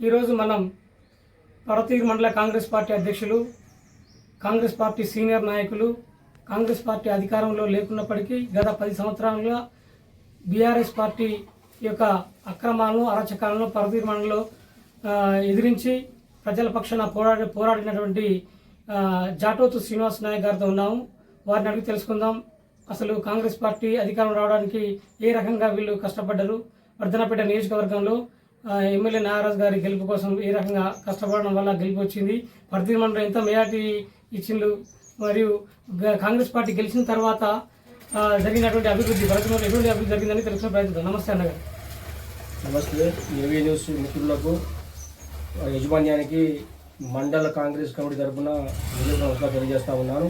ఈరోజు మనం పరతీరు మండల కాంగ్రెస్ పార్టీ అధ్యక్షులు కాంగ్రెస్ పార్టీ సీనియర్ నాయకులు కాంగ్రెస్ పార్టీ అధికారంలో లేకున్నప్పటికీ గత పది సంవత్సరాలుగా బీఆర్ఎస్ పార్టీ యొక్క అక్రమాలను అరాచకాలను పరతీరు మండలంలో ఎదిరించి ప్రజల పక్షాన పోరాడి పోరాడినటువంటి జాటోతు శ్రీనివాస్ నాయక్ గారితో ఉన్నాము. వారిని అడిగి తెలుసుకుందాం. అసలు కాంగ్రెస్ పార్టీ అధికారం రావడానికి ఏ రకంగా వీళ్ళు కష్టపడ్డారు? వర్ధనపేట నియోజకవర్గంలో ఎమ్మెల్యే నాగరాజ్ గారి గెలుపు కోసం ఏ రకంగా కష్టపడడం వల్ల గెలుపు వచ్చింది? పరిధి మండలం ఎంత మెజార్టీ ఇచ్చిండు మరియు కాంగ్రెస్ పార్టీ గెలిచిన తర్వాత జరిగినటువంటి అభివృద్ధి భరతమంలో ఎటువంటి అభివృద్ధి జరిగిందని తెలుసుకునే ప్రయత్నం నమస్తే అన్నగారు. నమస్తే. ఏవీ న్యూస్ మిత్రులకు యజమాన్యానికి మండల కాంగ్రెస్ కమిటీ తరఫున నమస్కారం తెలియజేస్తా ఉన్నాను.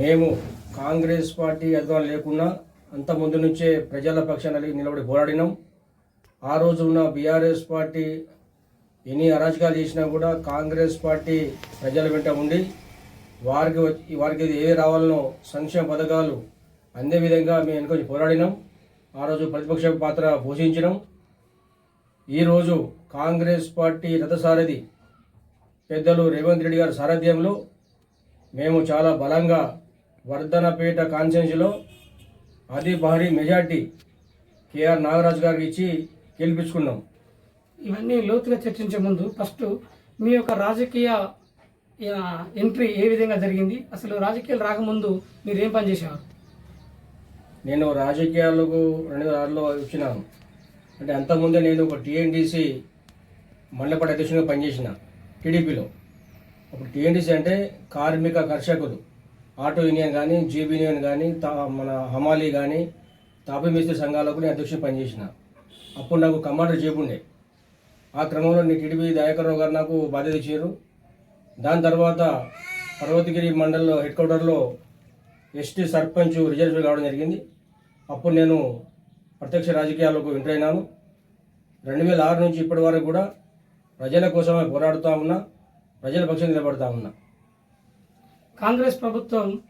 మేము కాంగ్రెస్ పార్టీ అధికారం లేకున్నా అంత ముందు నుంచే ప్రజల పక్షాన నిలబడి పోరాడినాం. ఆ రోజు ఉన్న బీఆర్ఎస్ పార్టీ ఎన్ని అరాచకాలు చేసినా కూడా కాంగ్రెస్ పార్టీ ప్రజల వెంట ఉండి వారికి వచ్చి- వారికి ఏ రావాలనో సంక్షేమ పథకాలు అందే విధంగా మేము వెనుకొచ్చి పోరాడినాం. ఆ రోజు ప్రతిపక్ష పాత్ర పోషించినాం. ఈరోజు కాంగ్రెస్ పార్టీ రథసారథి పెద్దలు రేవంత్ రెడ్డి గారి సారథ్యంలో మేము చాలా బలంగా వర్ధనపేట కాన్స్టిట్యున్సీలో అతి భారీ మెజార్టీ కేఆర్ నాగరాజు గారికి ఇచ్చి గెలిపించుకున్నాం. ఇవన్నీ లోతుగా చర్చించే ముందు ఫస్ట్ మీ యొక్క రాజకీయ ఎంట్రీ ఏ విధంగా జరిగింది? అసలు రాజకీయాలు రాకముందు మీరు ఏం పని చేసేవారు? నేను రాజకీయాలకు రెండు వేల ఆరులో వచ్చినాను అంటే అంతకుముందే నేను ఒక టీఎన్డీసీ మండలపాటి అధ్యక్షునిగా పనిచేసిన టీడీపీలో. అప్పుడు టీఎన్డీసీ అంటే కార్మిక కర్షకులు. ఆటో యూనియన్ కానీ జీబీ యూనియన్ కానీ తా మన హమాలీ కానీ తాపీ మేస్త్రి సంఘాలకు నేను అధ్యక్షుని పనిచేసిన. అప్పుడు నాకు కమాండర్ చేపుండే. ఆ క్రమంలో నేను టీడీపీ దయాకర్రావు గారు నాకు బాధ్యత ఇచ్చారు. దాని తర్వాత పర్వతగిరి మండలంలో హెడ్ క్వార్టర్లో ఎస్టీ సర్పంచ్ రిజర్వ్ కావడం జరిగింది. అప్పుడు నేను ప్రత్యక్ష రాజకీయాలకు ఎంటర్ అయినాను. రెండు వేల ఆరు నుంచి ఇప్పటి వరకు కూడా ప్రజల కోసమే పోరాడుతూ ఉన్నా ప్రజల పక్షం నిలబడతా ఉన్నా. కాంగ్రెస్ ప్రభుత్వం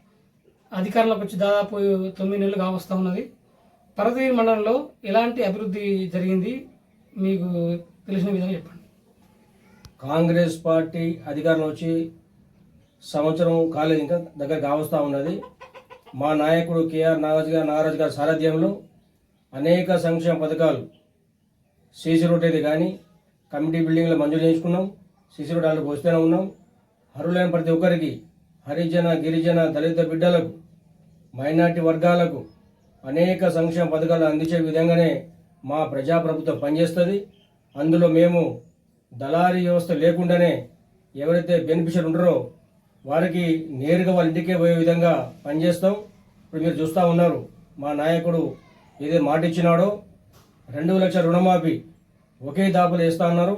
అధికారంలోకి వచ్చి దాదాపు తొమ్మిది నెలలు కావస్తా ఉన్నది. పరదీర్ మండలంలో ఎలాంటి అభివృద్ధి జరిగింది? మీకు తెలిసిన విధంగా చెప్పండి. కాంగ్రెస్ పార్టీ అధికారంలో వచ్చి సంవత్సరం కాలేదు ఇంకా దగ్గర కావస్తూ ఉన్నది. మా నాయకుడు కేఆర్ నాగరాజు గారు నాగరాజు గారి సారథ్యంలో అనేక సంక్షేమ పథకాలు సీసీ రోడ్ అయితే కానీ కమిటీ బిల్డింగ్లు మంజూరు చేయించుకున్నాం. సీసీ రోడ్ వాళ్ళు వస్తూనే ఉన్నాం. అర్హులైన ప్రతి ఒక్కరికి హరిజన గిరిజన దళిత బిడ్డలకు మైనార్టీ వర్గాలకు అనేక సంక్షేమ పథకాలు అందించే విధంగానే మా ప్రజాప్రభుత్వం పనిచేస్తుంది. అందులో మేము దళారీ వ్యవస్థ లేకుండానే ఎవరైతే బెనిఫిషియర్ ఉంటారో వారికి నేరుగా వాళ్ళ ఇంటికే పోయే విధంగా పనిచేస్తాం. ఇప్పుడు మీరు చూస్తూ ఉన్నారు మా నాయకుడు ఏదో మాట ఇచ్చినాడో రెండు లక్షల రుణమాఫీ ఒకే దాపలు వేస్తా ఉన్నారు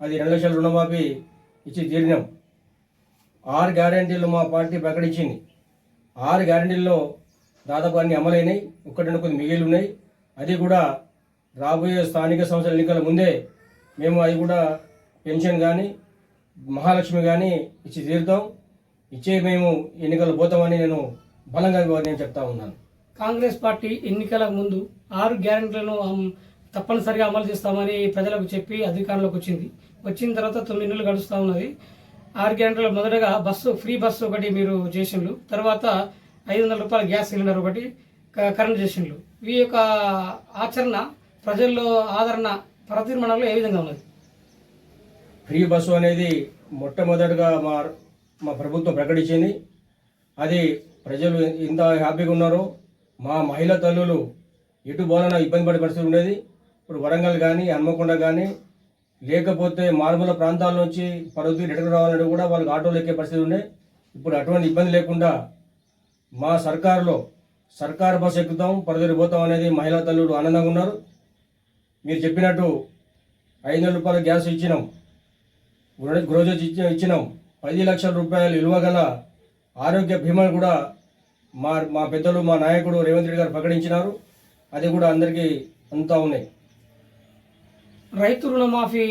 అది రెండు లక్షల రుణమాఫీ ఇచ్చి తీరినాం. ఆరు గ్యారంటీలు మా పార్టీ ప్రకటించింది. ఆరు గ్యారంటీల్లో దాదాపు అన్ని అమలైనాయి ఒక్కటి కొన్ని మిగిలి ఉన్నాయి అది కూడా రాబోయే స్థానిక సంస్థల ఎన్నికల ముందే మేము అది కూడా పెన్షన్ కానీ మహాలక్ష్మి కానీ ఇచ్చి తీరుతాం. ఇచ్చే మేము ఎన్నికలు పోతామని నేను బలంగా నేను చెప్తా ఉన్నాను. కాంగ్రెస్ పార్టీ ఎన్నికల ముందు ఆరు గ్యారెంటీలను తప్పనిసరిగా అమలు చేస్తామని ప్రజలకు చెప్పి అధికారంలోకి వచ్చింది. వచ్చిన తర్వాత తొమ్మిది నెలలు గడుస్తూ ఉన్నది. ఆరు గ్యారెంటీలో మొదటగా బస్సు ఫ్రీ బస్సు ఒకటి మీరు చేసిండ్రు. తర్వాత ఐదు వందల రూపాయల గ్యాస్ సిలిండర్ ఒకటి క- కరెంట్ చేసిండ్రు ఈ యొక్క ఆచరణ ప్రజల్లో ఆదరణ ప్రతిర్మణంలో ఏ విధంగా ఉన్నది? ఫ్రీ బస్సు అనేది మొట్టమొదటిగా మా మా ప్రభుత్వం ప్రకటించింది. అది ప్రజలు ఎంత హ్యాపీగా ఉన్నారో మా మహిళా తల్లులు ఎటు పోలన ఇబ్బంది పడే పరిస్థితి ఉండేది. ఇప్పుడు వరంగల్ కానీ హన్మకొండ కానీ లేకపోతే మారుమూల ప్రాంతాల నుంచి పరుగు రిటర్న్ రావాలంటే కూడా వాళ్ళకి ఆటోలు ఎక్కే పరిస్థితి ఉండే. ఇప్పుడు అటువంటి ఇబ్బంది లేకుండా మా సర్కారులో సర్కార్ బస్ ఎక్కుతాం పరదరి పోతాం అనేది మహిళా తల్లులు ఆనందంగా ఉన్నారు. మీరు చెప్పినట్టు ఐదు వందల రూపాయల గ్యాస్ ఇచ్చినాం. గ్రోజెస్ ఇచ్చి ఇచ్చినాం. పది లక్షల రూపాయలు విలువ గల ఆరోగ్య బీమాను కూడా మా మా పెద్దలు మా నాయకుడు రేవంత్ రెడ్డి గారు ప్రకటించినారు. అది కూడా అందరికీ అంతా ఉన్నాయి. రైతు రుణమాఫీ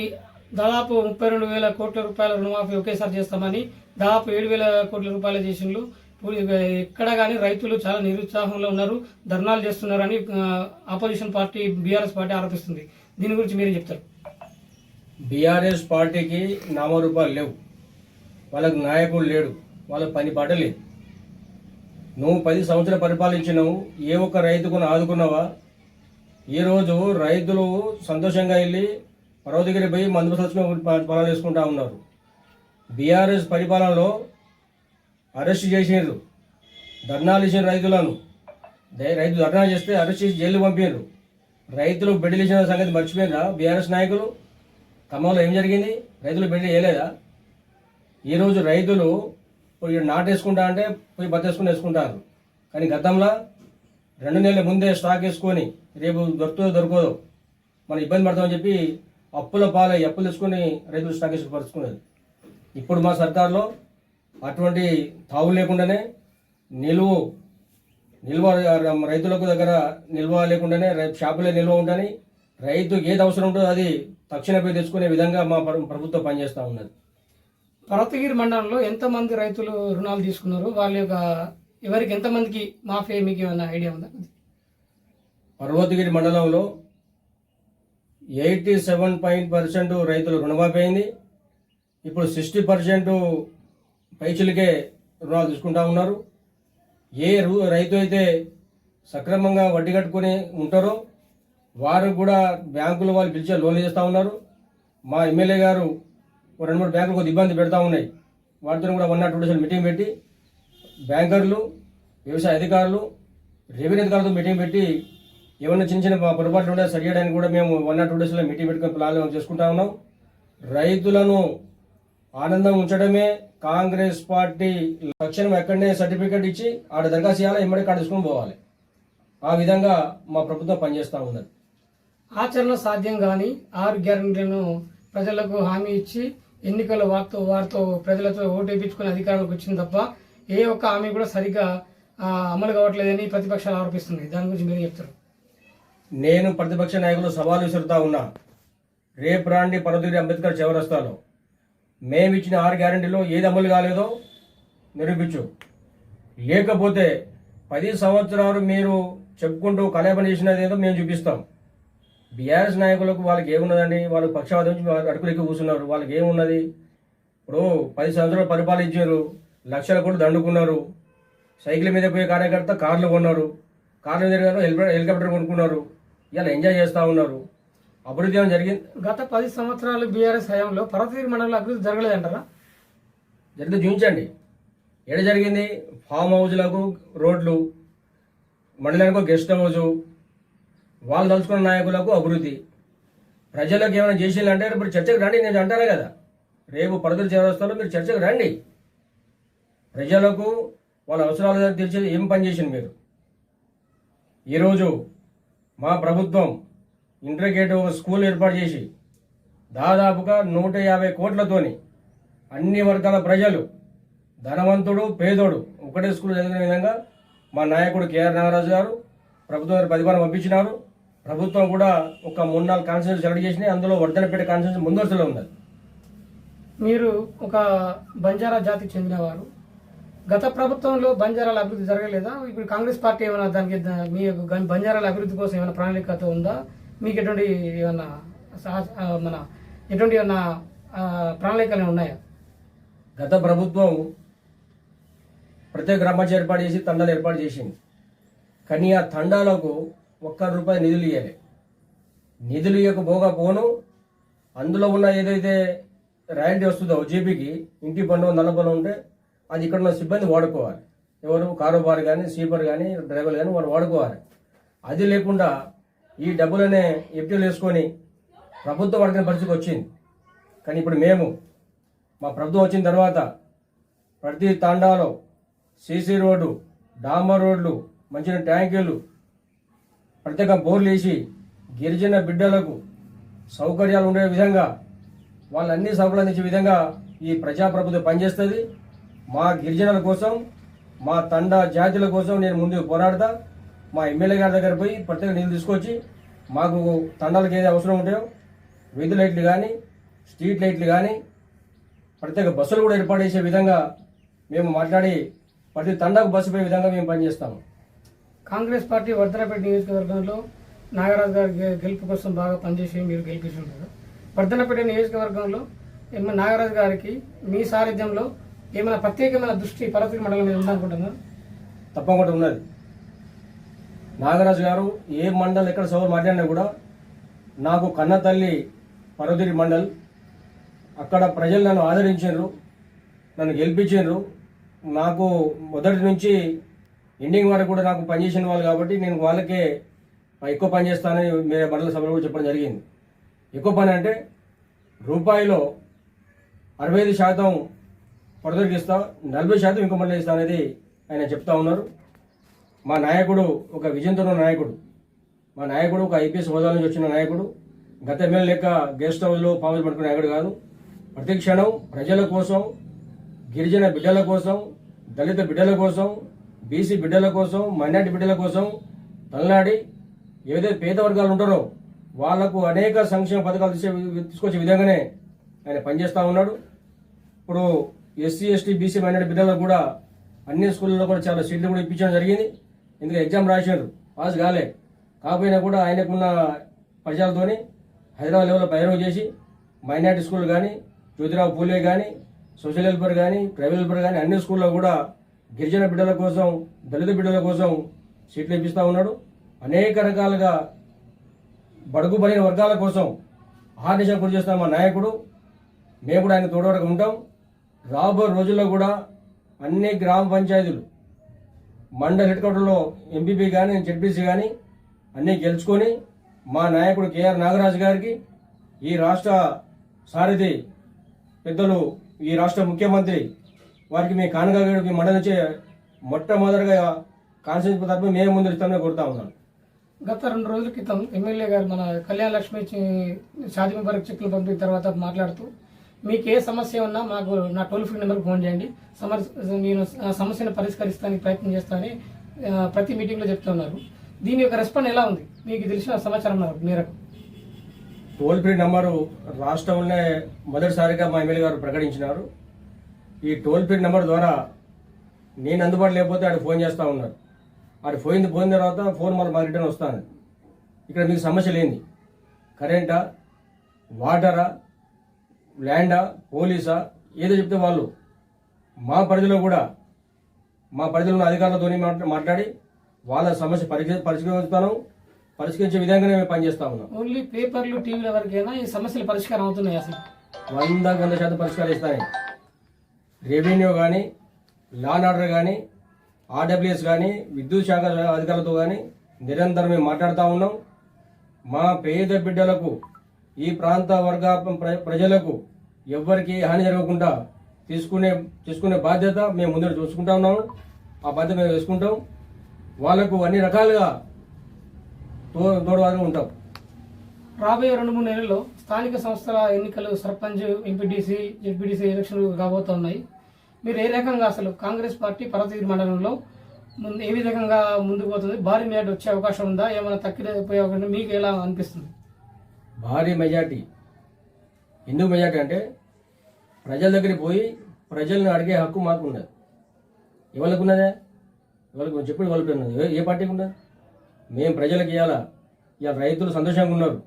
దాదాపు ముప్పై రెండు వేల కోట్ల రూపాయల రుణమాఫీ ఒకేసారి చేస్తామని దాదాపు ఏడు వేల కోట్ల రూపాయల చేసిండ్రు ఎక్కడ కానీ రైతులు చాలా నిరుత్సాహంలో ఉన్నారు ధర్నాలు చేస్తున్నారని ఆపోజిషన్ పార్టీ బీఆర్ఎస్ పార్టీ ఆరోపిస్తుంది. దీని గురించి మీరేం చెప్తారు? బీఆర్ఎస్ పార్టీకి నామరూపాలు లేవు. వాళ్ళకు నాయకుడు లేడు వాళ్ళకి పని పాట లేదు. నువ్వు పది సంవత్సరాలు పరిపాలించినావు ఏ ఒక్క రైతుకును ఆదుకున్నావా? ఈరోజు రైతులు సంతోషంగా వెళ్ళి పర్వతగిరి పోయి మందు సచ్చిన పాలన చేసుకుంటా ఉన్నారు. బీఆర్ఎస్ పరిపాలనలో అరెస్ట్ చేసినారు ధర్నాలు ఇచ్చిన రైతులను. రైతు ధర్నా చేస్తే అరెస్ట్ చేసి జైలు పంపారు రైతులు బిడ్డలు ఇచ్చిన సంగతి మర్చిపోయినరా బీఆర్ఎస్ నాయకులు? ఖమ్మంలో ఏం జరిగింది? రైతులు బెడ్డలు వేయలేదా? ఈరోజు రైతులు పోయి నాటేసుకుంటా అంటే పోయి బతేసుకుని వేసుకుంటారు. కానీ గతంలో రెండు నెలల ముందే స్టాక్ వేసుకొని రేపు దొరుకుతుందో దొరకదో మనం ఇబ్బంది పడతామని చెప్పి అప్పుల పాలై అప్పులు తెచ్చుకొని రైతులు స్టాక్ వేసుకుని పరుచుకునేది ఇప్పుడు మా సర్కార్లో అటువంటి తావు లేకుండానే నిలువ నిల్వ రైతులకు దగ్గర నిల్వ లేకుండానే షాపులే నిల్వ ఉండని రైతుకి ఏది అవసరం ఉంటుందో అది తక్షణమే తెచ్చుకునే విధంగా మా ప్ర- ప్రభుత్వం పనిచేస్తూ ఉన్నది. పర్వతగిరి మండలంలో ఎంతమంది రైతులు రుణాలు తీసుకున్నారు? వాళ్ళ యొక్క ఎవరికి ఎంతమందికి మాఫీ మీకు ఏమైనా ఐడియా ఉందా? పర్వతగిరి మండలంలో ఎయిటీ సెవెన్ పాయింట్ పర్సెంట్ రైతులు రుణమాఫీ అయింది. ఇప్పుడు సిక్స్టీ పర్సెంట్ పైచులకే రుణాలు తీసుకుంటా ఉన్నారు. ఏ రైతు అయితే సక్రమంగా వడ్డీ కట్టుకొని ఉంటారో వారు కూడా బ్యాంకులు వాళ్ళు పిలిచే లోన్లు చేస్తూ ఉన్నారు. మా ఎమ్మెల్యే గారు రెండు మూడు బ్యాంకులు కొద్ది ఇబ్బంది పెడతా ఉన్నాయి. వాటితో కూడా one not two days meeting పెట్టి బ్యాంకర్లు వ్యవసాయ అధికారులు రెవెన్యూ అధికారులతో మీటింగ్ పెట్టి ఏమైనా చిన్న చిన్న పొరపాట్లు ఉంటే సరి చేయడానికి కూడా మేము వన్ నాట్ టూ డేస్లో మీటింగ్ పెట్టుకొని ప్లాన్ చేసుకుంటా ఉన్నాం. రైతులను ఆనందం ఉంచడమే కాంగ్రెస్ పార్టీ తక్షణం ఎక్కడనే సర్టిఫికెట్ ఇచ్చి ఆడ దరఖాస్తు చేయాలి ఎమ్మడి కాడ తీసుకొని పోవాలి. ఆ విధంగా మా ప్రభుత్వం పనిచేస్తూ ఉన్నది. ఆచరణ సాధ్యం కానీ ఆరు గ్యారంటీలను ప్రజలకు హామీ ఇచ్చి ఎన్నికల వారితో వారితో ప్రజలతో ఓటు వేయించుకుని అధికారంలోకి వచ్చింది తప్ప ఏ ఒక్క హామీ కూడా సరిగ్గా అమలు కావట్లేదని ప్రతిపక్షాలు ఆరోపిస్తున్నాయి. దాని గురించి మీరు చెప్తారు? నేను ప్రతిపక్ష నాయకులు సవాల్ విసురుతా ఉన్నా. రేపు రాండి పరదూరి అంబేద్కర్ చౌరస్తాలో మేమిచ్చిన ఆరు గ్యారంటీలో ఏది అమలు కాలేదో నిరూపించు. లేకపోతే పది సంవత్సరాలు మీరు చెప్పుకుంటూ కలేపన చేసినది ఏదో మేము చూపిస్తాం. బీఆర్ఎస్ నాయకులకు వాళ్ళకి ఏమున్నదండి? వాళ్ళు పక్షవాదం నుంచి వాళ్ళు అడుగులెక్కి కూర్చున్నారు. వాళ్ళకి ఏమున్నది? ఇప్పుడు పది సంవత్సరాలు పరిపాలించారు. లక్షల కోట్లు దండుకున్నారు. సైకిల్ మీద పోయే కార్యకర్త కార్లు కొన్నారు. కార్ల మీద హెలికాప్టర్ కొనుక్కున్నారు. ఇలా ఎంజాయ్ చేస్తూ ఉన్నారు. అభివృద్ధి ఏమైనా జరిగింది? గత పది సంవత్సరాలు బీఆర్ఎస్ హయాంలో పర్వతగిరి మండలంలో అభివృద్ధి జరగలేదంటారా? జరిగితే చూపించండి. ఎక్కడ జరిగింది? ఫామ్ హౌస్లకు రోడ్లు మండలానికి గెస్ట్ హౌస్ వాళ్ళు తలుచుకున్న నాయకులకు అభివృద్ధి. ప్రజలకు ఏమైనా చేసిందంటే ఇప్పుడు చర్చకు రండి నేను అంటానే కదా. రేపు పరదలు చేరవస్తాలో మీరు చర్చకు రండి. ప్రజలకు వాళ్ళ అవసరాలు తీర్చి ఏం పని చేసింది మీరు? ఈరోజు మా ప్రభుత్వం ఇంటర్గేట్ ఒక స్కూల్ ఏర్పాటు చేసి దాదాపుగా నూట యాభై కోట్లతోని అన్ని వర్గాల ప్రజలు ధనవంతుడు పేదోడు ఒకటే స్కూల్ చదివిన విధంగా మా నాయకుడు కేఆర్ నాగరాజు గారు ప్రభుత్వం ప్రతిపాదన పంపించినారు ప్రభుత్వం కూడా ఒక మూడు నాలుగు కాన్సెన్స్ సెలెక్ట్ చేసినాయి. అందులో వర్ధనపేట కాన్సెన్స్ ముందస్తులో ఉన్నది. మీరు ఒక బంజారా జాతికి చెందినవారు. గత ప్రభుత్వంలో బంజారాల అభివృద్ధి జరగలేదా? ఇప్పుడు కాంగ్రెస్ పార్టీ ఏమైనా దానికి మీ బంజారాల అభివృద్ధి కోసం ఏమైనా ప్రణాళికతో ఉందా? మీకు ఎటువంటి ఏమన్నా సహ- మన ఎటువంటి ఏమన్నా ప్రణాళికలు ఉన్నాయా? గత ప్రభుత్వం ప్రత్యేక గ్రామాలు ఏర్పాటు చేసి తండాలు ఏర్పాటు చేసింది. కానీ ఆ తండాలకు ఒక్క రూపాయి నిధులు ఇవ్వాలి నిధులు ఇవ్వకపోగా పోను అందులో ఉన్న ఏదైతే రాయల్టీ వస్తుందో జీపీకి ఇంటి పన్ను నల్ల పన్ను ఉంటే అది ఇక్కడ ఉన్న సిబ్బంది వాడుకోవాలి. ఎవరు కారోబార్ కానీ స్వీపర్ కానీ డ్రైవర్ కానీ వాళ్ళు వాడుకోవాలి. అది లేకుండా ఈ డబ్బులనే ఎఫ్టీలు వేసుకొని ప్రభుత్వం అడిగిన పరిస్థితికి వచ్చింది. కానీ ఇప్పుడు మేము మా ప్రభుత్వం వచ్చిన తర్వాత ప్రతి తాండాలో సీసీ రోడ్డు డాంబర్ రోడ్లు మంచి ట్యాంకులు ప్రత్యేక బోర్లు వేసి గిరిజన బిడ్డలకు సౌకర్యాలు ఉండే విధంగా వాళ్ళన్ని సౌకర్యాలు విధంగా ఈ ప్రజాప్రభుత్వం పనిచేస్తుంది. మా గిరిజనుల కోసం మా తండ జాతుల కోసం నేను ముందుకు పోరాడతా. మా ఎమ్మెల్యే గారి దగ్గర పోయి ప్రత్యేక నిధులు తీసుకొచ్చి మాకు తండాలకు ఏది అవసరం ఉంటాయో వీధి లైట్లు కానీ స్ట్రీట్ లైట్లు కానీ ప్రత్యేక బస్సులు కూడా ఏర్పాటు చేసే విధంగా మేము మాట్లాడి ప్రతి తండాకు బస్సు పోయే విధంగా మేము పనిచేస్తాము. కాంగ్రెస్ పార్టీ వర్ధనపేట నియోజకవర్గంలో నాగరాజు గారి గెలుపు కోసం బాగా పనిచేసి మీరు గెలిపించుంటారు. వర్ధనపేట నియోజకవర్గంలో నాగరాజు గారికి మీ సారథ్యంలో ఏమైనా ప్రత్యేకమైన దృష్టి పరపతి మండలం మీద ఉందనుకుంటున్నారు? తప్పకుండా ఉన్నది. నాగరాజు గారు ఏ మండల్ ఎక్కడ సభలు మాట్లాడినా కూడా నాకు కన్న తల్లి పర్వతిరి మండల్. అక్కడ ప్రజలు నన్ను ఆదరించారు నన్ను గెలిపించారు. నాకు మొదటి నుంచి ఎండింగ్ వరకు కూడా నాకు పనిచేసిన వాళ్ళు కాబట్టి నేను వాళ్ళకే ఎక్కువ పని చేస్తానని మీరు మండల సభలో కూడా చెప్పడం జరిగింది. ఎక్కువ పని అంటే రూపాయిలో అరవై ఐదు శాతం పడదరికి నలభై శాతం ఇంకో మండలి ఇస్తా అనేది ఆయన చెప్తా ఉన్నారు. మా నాయకుడు ఒక విజయంతో ఉన్న నాయకుడు. మా నాయకుడు ఒక ఐపీఎస్ హోదా నుంచి వచ్చిన నాయకుడు. గత ఎమ్మెల్యే లెక్క గెస్ట్ హౌస్లో పాములు పట్టుకునే నాయకుడు కాదు. ప్రతి క్షణం ప్రజల కోసం గిరిజన బిడ్డల కోసం దళిత బిడ్డల కోసం బీసీ బిడ్డల కోసం మైనార్టీ బిడ్డల కోసం తలనాడి ఏదైతే పేద వర్గాలు ఉంటారో వాళ్ళకు అనేక సంక్షేమ పథకాలు తీసే తీసుకొచ్చే విధంగానే ఆయన పనిచేస్తూ ఉన్నాడు. ఇప్పుడు ఎస్సీ ఎస్టీ బీసీ మైనార్టీ బిడ్డలకు కూడా అన్ని స్కూళ్ళలో కూడా చాలా సీట్లు కూడా ఇప్పించడం జరిగింది. ఎందుకంటే ఎగ్జామ్ రాశారు పాస్ కాలే. కాకపోయినా కూడా ఆయనకున్న పరిచయాలతోని హైదరాబాద్ లెవెల్లో పైరవ్ చేసి మైనార్టీ స్కూల్ కానీ జ్యోతిరావు పూలే కానీ సోషల్ హెల్పర్ కానీ ప్రైవేట్ హెల్పర్ కానీ అన్ని స్కూల్లో కూడా గిరిజన బిడ్డల కోసం దళిత బిడ్డల కోసం సీట్లు ఇప్పిస్తూ ఉన్నాడు. అనేక రకాలుగా బడుగు బలైన వర్గాల కోసం ఆహార్నిశం కృషి చేస్తున్న మా నాయకుడు. మేము కూడా ఆయన తోడవడక ఉంటాం. రాబోయే రోజుల్లో కూడా అన్ని గ్రామ పంచాయతీలు మండల హెడ్ క్వార్టర్లో ఎంపీపీ కానీ జెడ్పీసీ కానీ అన్నీ గెలుచుకొని మా నాయకుడు కేఆర్ నాగరాజు గారికి ఈ రాష్ట్ర సారథి పెద్దలు ఈ రాష్ట్ర ముఖ్యమంత్రి వారికి మీ కానుగా మీ మండలి నుంచి మొట్టమొదటిగా కాన్సెన్స్ తప్ప మేము ముందు ఇస్తామని కోరుతా ఉన్నాను గత రెండు రోజుల క్రితం ఎమ్మెల్యే గారు మన కళ్యాణ లక్ష్మి షాదీ ముబారక్ చెక్కులు పంపిన తర్వాత మాట్లాడుతూ మీకు ఏ సమస్య ఉన్నా మాకు నా టోల్ ఫ్రీ నెంబర్కి ఫోన్ చేయండి. సమస్య నేను సమస్యను పరిష్కరిస్తానికి ప్రయత్నం చేస్తానని ప్రతి మీటింగ్లో చెప్తున్నారు దీని యొక్క రెస్పాండ్ ఎలా ఉంది? మీకు తెలిసిన సమాచారం మేరకు. టోల్ ఫ్రీ నెంబరు రాష్ట్రంలోనే మొదటిసారిగా మా ఎమ్మెల్యే గారు ప్రకటించినారు. ఈ టోల్ ఫ్రీ నెంబర్ ద్వారా నేను అందుబాటులో లేకపోతే ఆడు ఫోన్ చేస్తూ ఉన్నారు. ఆడు పోయింది పోయిన తర్వాత ఫోన్ మళ్ళీ మా రిటర్న్ వస్తాను. ఇక్కడ మీకు సమస్య లేని కరెంటా వాటరా ల్యాండా పోలీసా ఏదో చెప్తే వాళ్ళు. మా పరిధిలో కూడా మా పరిధిలో ఉన్న అధికారులతో మాట్లాడి వాళ్ళ సమస్య పరిష్క పరిష్కరిస్తాను. పరిష్కరించే విధంగానే మేము పనిచేస్తా ఉన్నాం. ఓన్లీ పేపర్లు టీవీల వరకైనా? ఈ సమస్యలు పరిష్కారం అవుతున్నాయి అసలు? వంద వంద శాతం పరిష్కరిస్తాయి రెవెన్యూ కానీ లా అండ్ ఆర్డర్ కానీ ఆర్డబ్ల్యూఎస్ కానీ విద్యుత్ శాఖ అధికారులతో కానీ నిరంతరం మేము మాట్లాడుతూ ఉన్నాం. మా పేద బిడ్డలకు ఈ ప్రాంత వర్గ ప్ర- ప్రజలకు ఎవ్వరికి హాని జరగకుండా తీసుకునే తీసుకునే బాధ్యత మేము ముందర చూసుకుంటా ఉన్నాము. ఆ బాధ్యత మేము వేసుకుంటాం. వాళ్ళకు అన్ని రకాలుగా తో తోడువారుగా ఉంటాం. రాబోయే రెండు మూడు నెలల్లో స్థానిక సంస్థల ఎన్నికలు సర్పంచ్ ఎంపీటీసీ జెడ్పీటీసీ ఎలక్షన్లు రాబోతున్నాయి మీరు ఏ రకంగా అసలు కాంగ్రెస్ పార్టీ పర్వతగిరి మండలంలో ముందు ఏ విధంగా ముందుకు పోతుంది? భారీ మేట వచ్చే అవకాశం ఉందా? ఏమైనా తక్కిపోయే అవకాశం మీకు ఎలా అనిపిస్తుంది? భారీ మెజార్టీ. ఎందుకు మెజార్టీ అంటే ప్రజల దగ్గరికి పోయి ప్రజలను అడిగే హక్కు మాకు ఉండదు ఎవరికి ఉన్నదే ఎవరికి చెప్పండి వాళ్ళకి ఉన్నది. ఏ- ఏ పార్టీకి ఉన్నది మేము ప్రజలకు ఇవ్వాలా ఇవాళ రైతులు సంతోషంగా ఉన్నారు.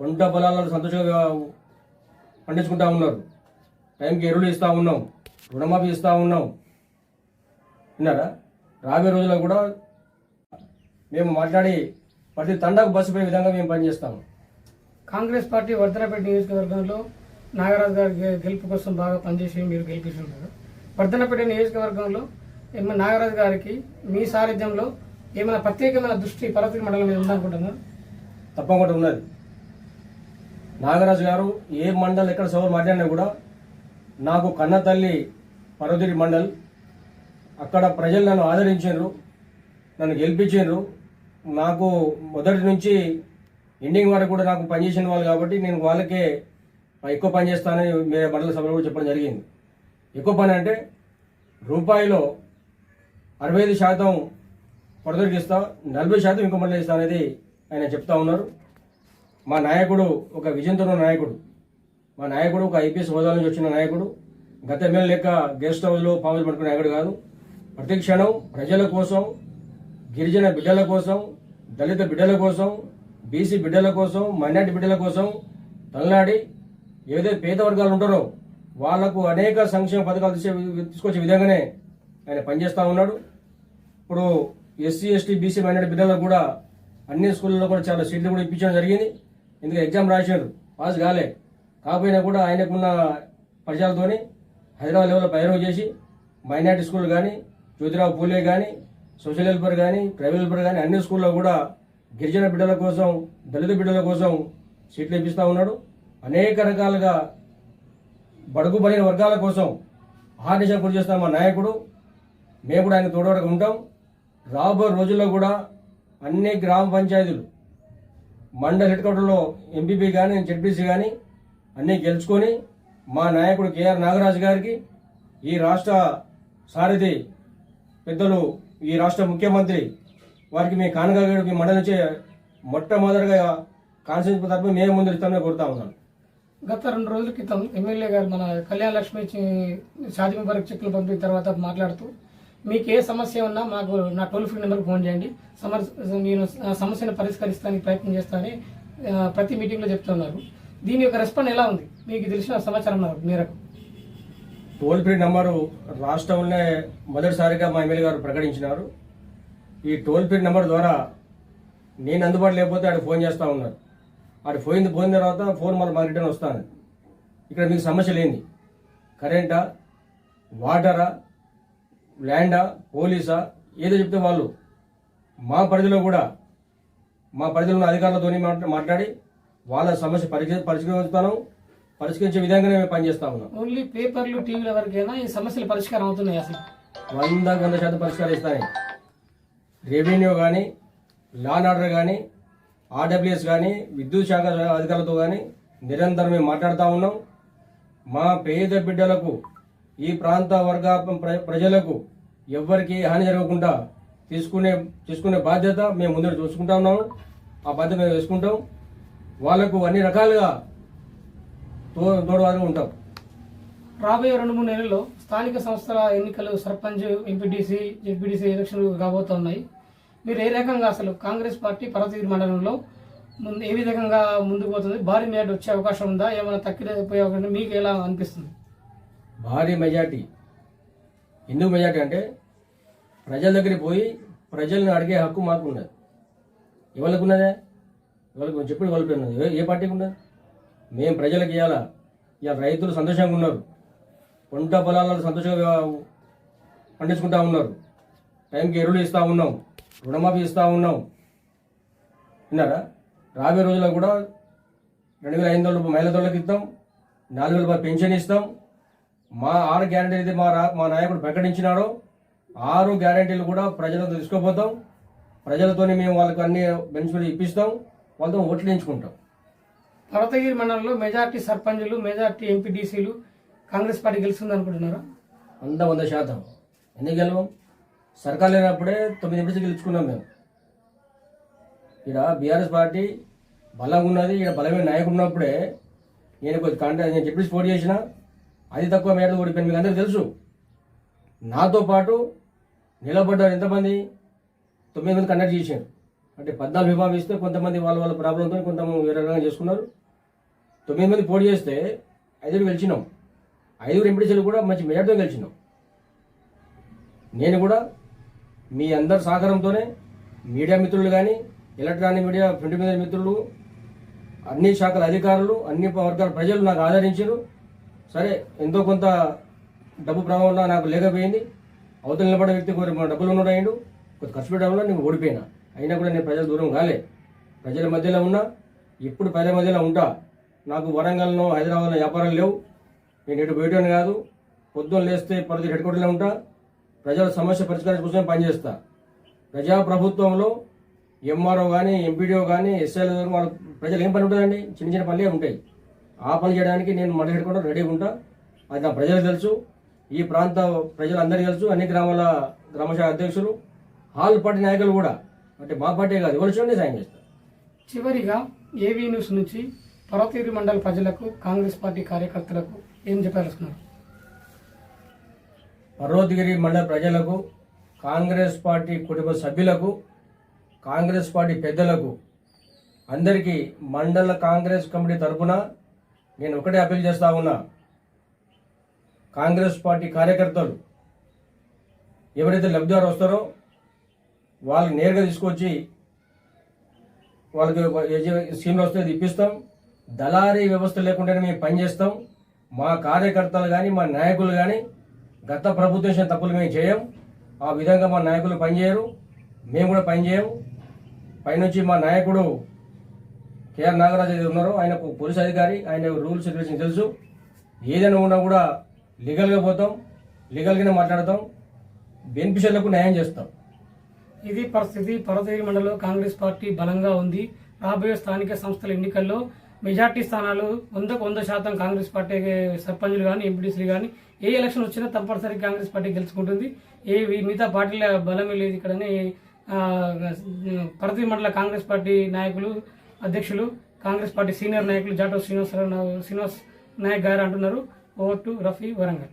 పంట పొలాలను సంతోషంగా పండించుకుంటా ఉన్నారు. టైంకి ఎరువులు ఇస్తూ ఉన్నాం. రుణమాఫీ ఇస్తూ ఉన్నాం. విన్నారా? రాబోయే రోజుల్లో కూడా మేము మాట్లాడి ప్రతి తండాకు బస్సు పోయే విధంగా మేము పనిచేస్తాము. కాంగ్రెస్ పార్టీ వర్ధనపేట నియోజకవర్గంలో నాగరాజు గారి గెలుపు కోసం బాగా పనిచేసి మీరు గెలిపించుంటారు. వర్ధనపేట నియోజకవర్గంలో నాగరాజు గారికి మీ సారథ్యంలో ఏమైనా ప్రత్యేకమైన దృష్టి పర్వతి మండలం మీద ఉందనుకుంటున్నారు? తప్పకుండా ఉన్నది. నాగరాజు గారు ఏ మండలం ఎక్కడ సభలు మాట్లాడినా కూడా నాకు కన్న తల్లి పర్వతిరి మండల్. అక్కడ ప్రజలు నన్ను ఆదరించారు నన్ను గెలిపించారు. నాకు మొదటి నుంచి ఎండింగ్ వరకు కూడా నాకు పనిచేసిన వాళ్ళు కాబట్టి నేను వాళ్ళకే ఎక్కువ పని చేస్తానని మీరు మండల సభలో కూడా చెప్పడం జరిగింది. ఎక్కువ పని అంటే రూపాయిలో అరవై ఐదు శాతం పడదరికి ఇస్తా నలభై శాతం ఇంకో మండలి ఇస్తా అనేది ఆయన చెప్తా ఉన్నారు. మా నాయకుడు ఒక విజయంతో నాయకుడు. మా నాయకుడు ఒక ఐపీఎస్ హోదా నుంచి వచ్చిన నాయకుడు. గత ఎమ్మెల్యే లెక్క గెస్ట్ హౌస్లో పాములు పట్టుకునే నాయకుడు కాదు. ప్రతి క్షణం ప్రజల కోసం గిరిజన బిడ్డల కోసం దళిత బిడ్డల కోసం బీసీ బిడ్డల కోసం మైనార్టీ బిడ్డల కోసం తలనాడి ఏదైతే పేద వర్గాలు ఉంటారో వాళ్ళకు అనేక సంక్షేమ పథకాలు తీసుకొచ్చే విధంగానే ఆయన పనిచేస్తూ ఉన్నాడు. ఇప్పుడు ఎస్సీ ఎస్టీ బీసీ మైనార్టీ బిడ్డలకు కూడా అన్ని స్కూళ్ళలో కూడా చాలా సీట్లు కూడా ఇప్పించడం జరిగింది. ఎందుకంటే ఎగ్జామ్ రాశారు పాస్ కాలే. కాకపోయినా కూడా ఆయనకున్న పరిచయాలతోని హైదరాబాద్ లెవెల్లో పైరవ్ చేసి మైనార్టీ స్కూల్ కానీ జ్యోతిరావు పూలే కానీ సోషల్ వెల్ఫేర్ కానీ ప్రైవేట్ వెల్ఫేర్ కానీ అన్ని స్కూల్లో కూడా గిరిజన బిడ్డల కోసం దళిత బిడ్డల కోసం సీట్లు ఇప్పిస్తూ ఉన్నాడు. అనేక రకాలుగా బడుగు బలిన వర్గాల కోసం ఆదేశం కృషి చేస్తున్న మా నాయకుడు. మేము కూడా ఆయన తోడవరకు ఉంటాం. రాబోయే రోజుల్లో కూడా అన్ని గ్రామ పంచాయతీలు మండల హెడ్ క్వార్టర్లో ఎంపీపీ కానీ జెడ్పీసీ కానీ అన్నీ గెలుచుకొని మా నాయకుడు కేఆర్ నాగరాజు గారికి ఈ రాష్ట్ర సారథి పెద్దలు ఈ రాష్ట్ర ముఖ్యమంత్రి వారికి మీ మండలి నుంచి మొట్టమొదటిగా కాన్స్టిట్యూన్స్ తరఫున మేము ముందు ఇస్తామని కోరుతా ఉన్నాను గత రెండు రోజుల క్రితం ఎమ్మెల్యే గారు మన కళ్యాణ లక్ష్మి ముబారక్ చెక్కులు పంపిన తర్వాత మాట్లాడుతూ మీకు ఏ సమస్య ఉన్నా మాకు నా టోల్ ఫ్రీ నెంబర్కి ఫోన్ చేయండి. సమర్ నేను సమస్యను పరిష్కరిస్తానికి ప్రయత్నం చేస్తానని ప్రతి మీటింగ్లో చెప్తున్నారు. దీని యొక్క రెస్పాండ్ ఎలా ఉంది? మీకు తెలిసిన సమాచారం మేరకు. టోల్ ఫ్రీ నంబరు రాష్ట్రంలోనే మొదటిసారిగా మా ఎమ్మెల్యే గారు ప్రకటించినారు. ఈ టోల్ ఫ్రీ నెంబర్ ద్వారా నేను అందుబాటులో లేకపోతే ఆడ ఫోన్ చేస్తూ ఉన్నారు. ఆడ పోయింది పోయిన తర్వాత ఫోన్ మళ్ళీ మాకు రిటర్న్ వస్తాను. ఇక్కడ మీకు సమస్య లేని కరెంటా వాటరా ల్యాండా పోలీసా ఏదో చెప్తే వాళ్ళు. మా పరిధిలో కూడా మా పరిధిలో ఉన్న అధికారులతో మాట్లాడి వాళ్ళ సమస్య పరిష్క పరిష్కరిస్తాను. పరిష్కరించే విధంగానే మేము పనిచేస్తా ఉన్నాం. ఓన్లీ పేపర్లు టీవీల వరకైనా? ఈ సమస్యలు పరిష్కారం అవుతున్నాయి అసలు? వంద వంద శాతం పరిష్కరిస్తాయి రెవెన్యూ కానీ లాన్ ఆర్డర్ కానీ ఆర్డబ్ల్యూఎస్ కానీ విద్యుత్ శాఖ అధికారులతో కానీ నిరంతరం మేము మాట్లాడుతూ ఉన్నాం. మా పేద బిడ్డలకు ఈ ప్రాంత వర్గ ప్ర- ప్రజలకు ఎవ్వరికీ హాని జరగకుండా తీసుకునే తీసుకునే బాధ్యత మేము ముందు చూసుకుంటా ఉన్నాము. ఆ బాధ్యత మేము వేసుకుంటాం. వాళ్ళకు అన్ని రకాలుగా తో తోడువారుగా ఉంటాం. రాబోయే రెండు మూడు నెలల్లో స్థానిక సంస్థల ఎన్నికలు సర్పంచ్ ఎంపీటీసీ జెడ్పీటీసీ ఎలక్షన్లు కాబోతున్నాయి. మీరు ఏ రకంగా అసలు కాంగ్రెస్ పార్టీ పర్వతగిరి మండలంలో ముందు ఏ విధంగా ముందుకు పోతుంది? భారీ మెజార్టీ వచ్చే అవకాశం ఉందా? ఏమైనా తక్కిపోయే అవకాశం మీకు ఎలా అనిపిస్తుంది? భారీ మెజార్టీ. ఎందుకు మెజార్టీ అంటే ప్రజల దగ్గరికి పోయి ప్రజల్ని అడిగే హక్కు మాకు ఉన్నది ఎవరికి ఉన్నదే ఎవరికి చెప్పి వాళ్ళకి ఉన్నది ఏ- ఏ పార్టీకి ఉన్నది? మేము ప్రజలకు ఇవ్వాలా ఇవాళ రైతులు సంతోషంగా ఉన్నారు. పంట పొలాలను సంతోషంగా పండించుకుంటా ఉన్నారు. టైంకి ఎరువులు ఇస్తూ ఉన్నాం. రుణమాఫీ ఇస్తూ ఉన్నాం విన్నారా? రాబోయే రోజుల్లో కూడా రెండు వేల ఐదు వందల మహిళా తోళ్ళకి ఇస్తాం నాలుగు వేల రూపాయలు పెన్షన్ ఇస్తాం. మా ఆరు గ్యారంటీలు అయితే మా రా మా నాయకుడు ప్రకటించినాడో ఆరు గ్యారంటీలు కూడా ప్రజలతో తీసుకుపోతాం ప్రజలతోనే మేము వాళ్ళకి అన్ని బెనిఫిట్లు ఇప్పిస్తాం వాళ్ళతో ఓట్లు ఎంచుకుంటాం. పర్వతగిరి మండలంలో మెజార్టీ సర్పంచులు మెజార్టీ ఎంపీటీసీలు కాంగ్రెస్ పార్టీ గెలుస్తుంది అనుకుంటున్నారా వంద వంద శాతం. ఎందుకు గెలవం? సర్కార్ లేనప్పుడే తొమ్మిది ఎంపీసీ గెలుచుకున్నాం మేము. ఇక్కడ బీఆర్ఎస్ పార్టీ బలంగా ఉన్నది ఇక్కడ బలమైన నాయకుడు ఉన్నప్పుడే నేను కొద్ది కాంట నేను చెప్పేసి పోటీ చేసిన అది తక్కువ మేర ఓడిపోయింది మీకు అందరికీ తెలుసు. నాతో పాటు నిలబడ్డారు ఎంతమంది? తొమ్మిది మంది కండక్ట్ చేశారు. అంటే పద్నాలుగు విభాగం ఇస్తే కొంతమంది వాళ్ళ వాళ్ళ ప్రాబ్లంతో కొంతమంది వేరే రకంగా చేసుకున్నారు. తొమ్మిది మంది పోటీ చేస్తే ఐదుగురు గెలిచినాం. ఐదుగురు ఎంపీటీసీలు కూడా మంచి మేడతో గెలిచినాం. నేను కూడా మీ అందరి సహకారంతోనే మీడియా మిత్రులు కానీ ఎలక్ట్రానిక్ మీడియా ప్రింట్ మీడియా మిత్రులు అన్ని శాఖల అధికారులు అన్ని వర్గాల ప్రజలు నాకు ఆదరించారు. సరే ఎంతో కొంత డబ్బు ప్రభావం నాకు లేకపోయింది. అవతల నిలబడే వ్యక్తి కొన్ని డబ్బులు ఉన్నాడు కొంత ఖర్చు పెట్టడంలో నేను ఓడిపోయినా. అయినా కూడా నేను ప్రజల దూరం కాలే. ప్రజల మధ్యలో ఉన్నా ఇప్పుడు ప్రజల మధ్యలో ఉంటా. నాకు వరంగల్లో హైదరాబాద్లో వ్యాపారాలు లేవు. నేను ఎటు పోయటం కాదు. పొద్దున్న లేస్తే పరిధి హెడ్ క్వార్టర్లో ఉంటా. ప్రజల సమస్య పరిష్కారం కోసం పనిచేస్తా. ప్రజా ప్రభుత్వంలో ఎంఆర్ఓ కానీ ఎంపీడీఓ కానీ ఎస్ఐలు వాళ్ళ ప్రజలు ఏం పని ఉంటుందండి? చిన్న చిన్న పనులే ఉంటాయి. ఆ పని చేయడానికి నేను మన రెడీగా ఉంటా. అది నా ప్రజలకు తెలుసు. ఈ ప్రాంత ప్రజలందరికీ తెలుసు. అన్ని గ్రామాల గ్రామశాఖ అధ్యక్షులు హాల్ పార్టీ నాయకులు కూడా. అంటే మా పార్టీ కాదు ఎవరు చూడండి సాయం చేస్తారు చివరిగా ఏవీ న్యూస్ నుంచి పర్వతీరు మండల ప్రజలకు కాంగ్రెస్ పార్టీ కార్యకర్తలకు ఏం చెప్పాలనుకున్నారు పర్వతగిరి మండల ప్రజలకు కాంగ్రెస్ పార్టీ కుటుంబ సభ్యులకు కాంగ్రెస్ పార్టీ పెద్దలకు అందరికీ మండల కాంగ్రెస్ కమిటీ తరఫున నేను ఒకటే అప్పీల్ చేస్తా ఉన్నా. కాంగ్రెస్ పార్టీ కార్యకర్తలు ఎవరైతే లబ్ధిదారు వస్తారో వాళ్ళకి నేరుగా తీసుకొచ్చి వాళ్ళకి స్కీమ్లు వస్తే ఇప్పిస్తాం. దళారీ వ్యవస్థ లేకుండానే మేము పనిచేస్తాం. మా కార్యకర్తలు కానీ మా నాయకులు కానీ గత ప్రభుత్వం చేసిన తప్పులు మేము చేయం ఆ విధంగా మా నాయకులు పనిచేయరు. మేము కూడా పనిచేయం పైనుంచి మా నాయకుడు కేఆర్ నాగరాజు ఏది ఉన్నారో ఆయన పోలీస్ అధికారి ఆయన రూల్స్ రెగ్యులేషన్ తెలుసు. ఏదైనా ఉన్నా కూడా లీగల్గా పోతాం లీగల్గానే మాట్లాడతాం బెనిఫిషియర్లకు న్యాయం చేస్తాం. ఇది పరిస్థితి. పరదేవి మండలంలో కాంగ్రెస్ పార్టీ బలంగా ఉంది. రాబోయే స్థానిక సంస్థల ఎన్నికల్లో మెజార్టీ స్థానాలు వందకు వంద శాతం కాంగ్రెస్ పార్టీ సర్పంచులు కానీ ఎంపీటీసీలు కానీ ఏ ఎలక్షన్ వచ్చినా తప్పనిసరి కాంగ్రెస్ పార్టీ గెలుచుకుంటుంది. ఏ మిగతా పార్టీల బలమే లేదు ఇక్కడనే. ప్రతి మండల కాంగ్రెస్ పార్టీ నాయకులు అధ్యక్షులు కాంగ్రెస్ పార్టీ సీనియర్ నాయకులు జాటో శ్రీనివాసరావు శ్రీనివాస్ నాయక్ గారు అంటున్నారు. ఓటు రఫీ వరంగల్.